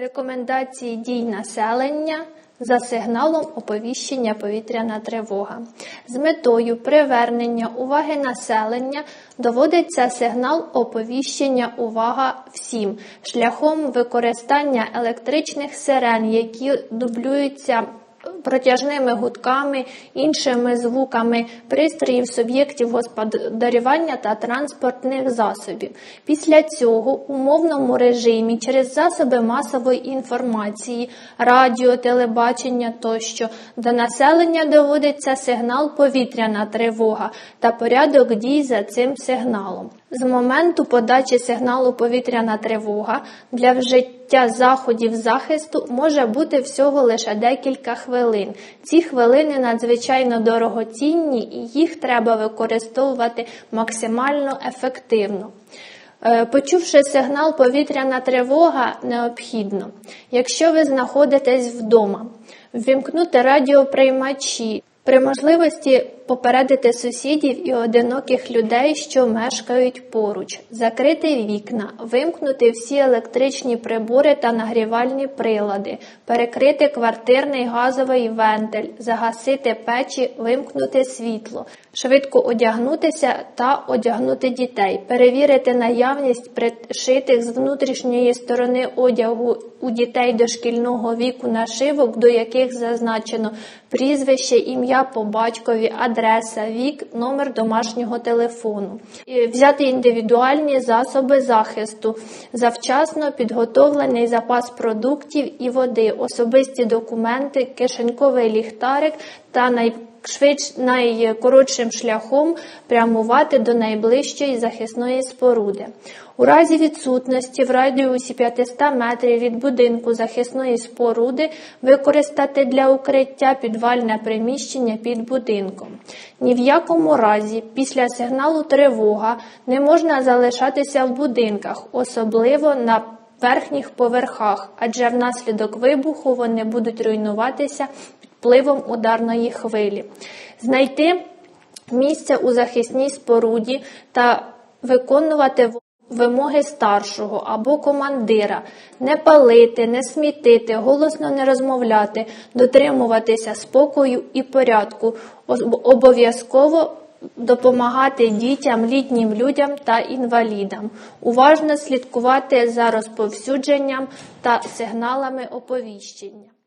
Рекомендації дій населення за сигналом оповіщення повітряна тривога. З метою привернення уваги населення доводиться сигнал оповіщення увага всім шляхом використання електричних сирен, які дублюються протяжними гудками, іншими звуками, пристроїв суб'єктів господарювання та транспортних засобів. Після цього у мовному режимі через засоби масової інформації, радіо, телебачення тощо до населення доводиться сигнал повітряна тривога та порядок дій за цим сигналом. З моменту подачі сигналу повітряна тривога для вжиття заходів захисту може бути всього лише декілька хвилин. Ці хвилини надзвичайно дорогоцінні і їх треба використовувати максимально ефективно. Е, Почувши сигнал повітряна тривога, необхідно, якщо ви знаходитесь вдома, ввімкнути радіоприймачі, при можливості попередити сусідів і одиноких людей, що мешкають поруч, закрити вікна, вимкнути всі електричні прибори та нагрівальні прилади, перекрити квартирний газовий вентиль, загасити печі, вимкнути світло, швидко одягнутися та одягнути дітей, перевірити наявність пришитих з внутрішньої сторони одягу у дітей дошкільного віку нашивок, до яких зазначено прізвище, ім'я по батькові, адреса, вік, номер домашнього телефону, І взяти індивідуальні засоби захисту, завчасно підготовлений запас продуктів і води, особисті документи, кишеньковий ліхтарик та най швидш найкоротшим шляхом прямувати до найближчої захисної споруди. У разі відсутності в радіусі 500 метрів від будинку захисної споруди використати для укриття підвальне приміщення під будинком. Ні в якому разі після сигналу тривога не можна залишатися в будинках, особливо на верхніх поверхах, адже внаслідок вибуху вони будуть руйнуватися впливом ударної хвилі, знайти місце у захисній споруді та виконувати вимоги старшого або командира, не палити, не смітити, голосно не розмовляти, дотримуватися спокою і порядку, обов'язково допомагати дітям, літнім людям та інвалідам, уважно слідкувати за розповсюдженням та сигналами оповіщення.